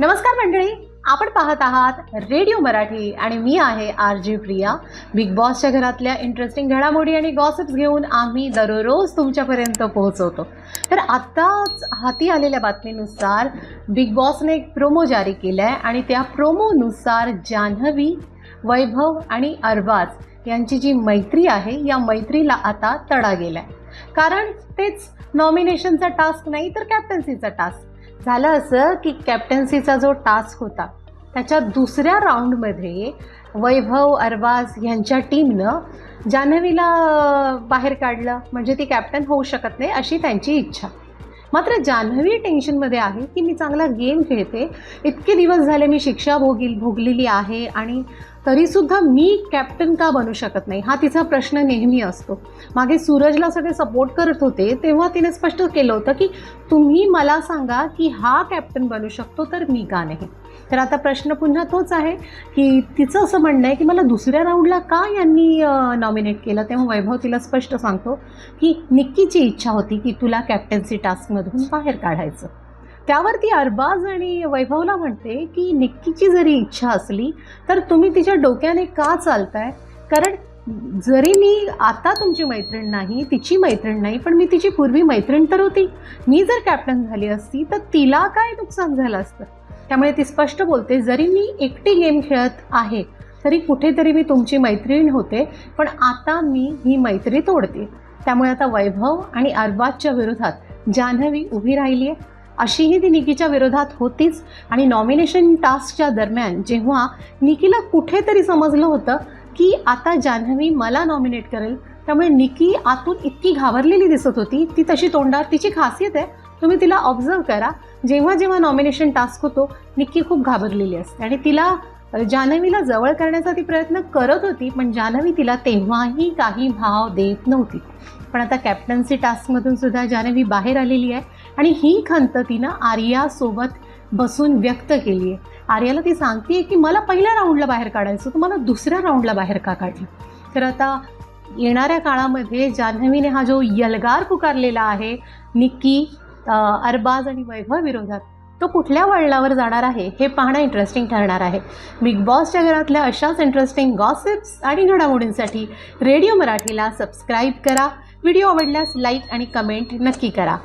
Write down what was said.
नमस्कार मंडळी आपण पाहत आहात रेडिओ मराठी आणि मी आहे आर जे प्रिया बिग बॉसच्या घरातल्या इंटरेस्टिंग घडामोडी आणि गॉसिप्स घेऊन आम्ही दररोज तुमच्यापर्यंत पोहोचवतो. तर आत्ताच हाती आलेल्या बातमीनुसार बिग बॉसने एक प्रोमो जारी केला आहे आणि त्या प्रोमोनुसार जान्हवी वैभव आणि अरबाज यांची जी मैत्री आहे या मैत्रीला आता तडा गेला आहे कारण तेच नॉमिनेशनचा टास्क नाही तर कॅप्टन्सीचा टास्क झालं असं की कॅप्टन्सीचा जो टास्क होता त्याच्या दुसऱ्या राऊंडमध्ये वैभव अरबाज यांच्या टीमनं जान्हवीला बाहेर काढलं. म्हणजे ती कॅप्टन होऊ शकत नाही अशी त्यांची इच्छा. मात्र जान्हवी टेन्शनमध्ये आहे की मी चांगला गेम खेळते. इतके दिवस झाले मी शिक्षा भोगी भोगलेली आहे आणि तरीसुद्धा मी कॅप्टन का बनू शकत नाही? हा तिचा प्रश्न नेहमी असतो. मागे सूरजला सगळे सपोर्ट करत होते तेव्हा तिने स्पष्ट केलं होतं की तुम्ही मला सांगा की हा कॅप्टन बनू शकतो तर मी का नाही? तर आता प्रश्न पुन्हा तोच आहे की तिचं असं म्हणणं आहे की मला दुसऱ्या राऊंडला का यांनी नॉमिनेट केलं? तेव्हा वैभव तिला स्पष्ट सांगतो की निक्कीची इच्छा होती की तुला कॅप्टन्सी टास्कमधून बाहेर काढायचं. त्यावरती अरबाज आणि वैभवला म्हणते की निक्कीची जरी इच्छा असली तर तुम्ही तिच्या डोक्याने का चालताय? कारण जरी मी आता तुमची मैत्रीण नाही तिची मैत्रीण नाही पण मी तिची पूर्वी मैत्रीण तर होती. मी जर कॅप्टन झाली असती तर तिला काय नुकसान झालं असतं? त्यामुळे ती स्पष्ट बोलते जरी मी एकटी गेम खेळत आहे तरी कुठेतरी मी तुमची मैत्रीण होते पण आता मी ही मैत्री तोडते. त्यामुळे आता वैभव आणि अरबाजच्या विरोधात जान्हवी उभी राहिली आहे अशीही ती निकीच्या विरोधात होतीच. आणि नॉमिनेशन टास्कच्या दरम्यान जेव्हा निकीला कुठेतरी समजलं होतं की आता जान्हवी मला नॉमिनेट करेल त्यामुळे निकी आतून इतकी घाबरलेली दिसत होती. ती तशी तोंडावर तिची खासियत आहे. तुम्ही तिला ऑब्झर्व करा. जेव्हा जेव्हा नॉमिनेशन टास्क होतो निक्की खूप घाबरलेली असते. आणि तिला जान्हवीला जवळ करण्याचा ती प्रयत्न करत होती पण जान्हवी तिला तेव्हाही काही भाव देत नव्हती. पण आता कॅप्टन्सी टास्कमधून सुद्धा जान्हवी बाहेर आलेली आहे. आणि ही खंत तिनं आर्यासोबत बसून व्यक्त केली आहे आर्याला ती सांगते की मला पहिल्या राऊंडला बाहेर काढायचं तुम्हाला दुसऱ्या राऊंडला बाहेर का काढलं? तर आता येणाऱ्या काळामध्ये जान्हवीने हा जो यलगार पुकारलेला आहे निक्की अरबाज आणि वैभव विरोधात तो कुठल्या वळणावर जाणार आहे हे पाहणं इंटरेस्टिंग ठरणार आहे. बिग बॉसच्या घरातल्या अशाच इंटरेस्टिंग गॉसिप्स आणि घडामोडींसाठी रेडिओ मराठीला सबस्क्राईब करा. व्हिडिओ आवडल्यास लाईक आणि कमेंट नक्की करा.